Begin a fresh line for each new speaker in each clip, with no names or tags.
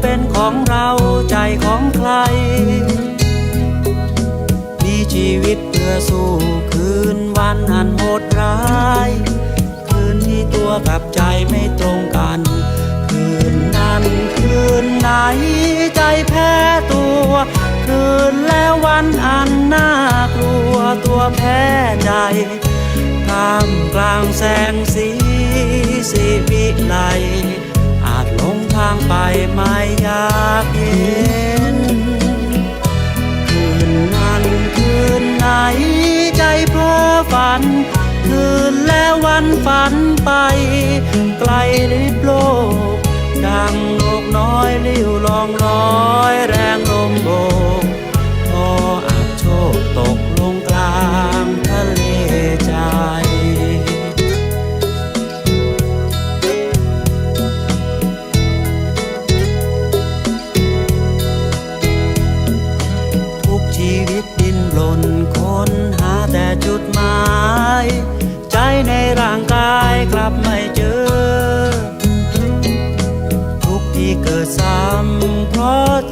เป็นของเราใจของใคร มีชีวิตเพื่อสู้คืนวันอันโหดร้าย คืนที่ตัวกับใจไม่ตรงกัน คืนนั้นคืนไหนใจแพ้ตัว คืนแล้ววันอันน่ากลัวตัวแพ้ใจท่ามกลางแสงสีสีวิไลากเย็น คืนนั้นคืนไหนใจเพ้อฝัน คืนแล้ววันฝันไป ไกลลิบโลก ดังนกน้อยลิ้วลองลอง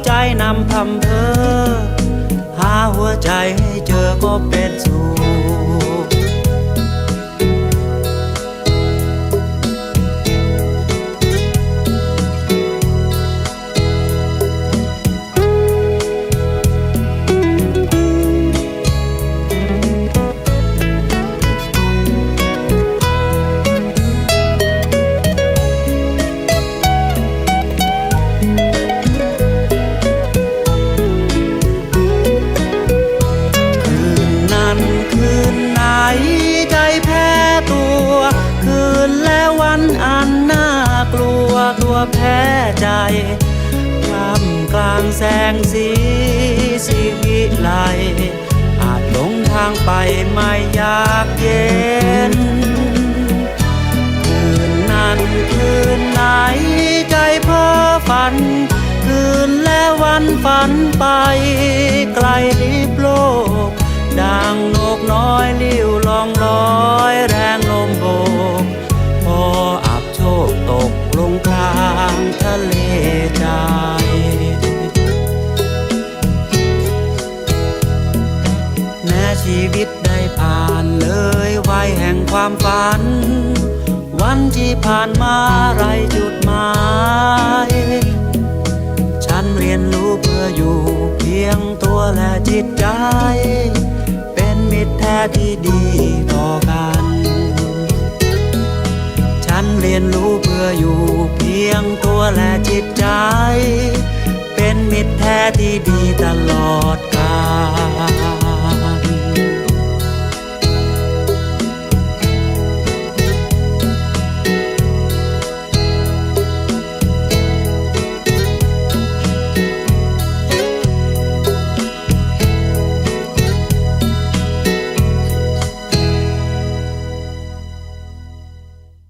ใจนำพำเพอ หาหัวใจให้เจอก็เป็นสุข แพ้ใจกลำกลางแสงสีสีวิไลอาจหลงทางไปไม่อยากเย็น คืนนั้นคืนไหนใจเพ้อฝัน คืนและวันฝันไปไกลลิบโลกดังนกน้อยลิ้วลองลอย ใจ แม้ชีวิตได้ผ่านเลยวัยแห่งความฝัน วันที่ผ่านมาไรจุดหมาย ฉันเรียนรู้เพื่ออยู่เพียงตัวและจิตใจ เป็นมิตรแท้ที่ดีต่อกัน ฉันเรียนรู้ ออยู่เพียงตัวและจิตใจ เป็นมิตรแท้ที่ดีตลอด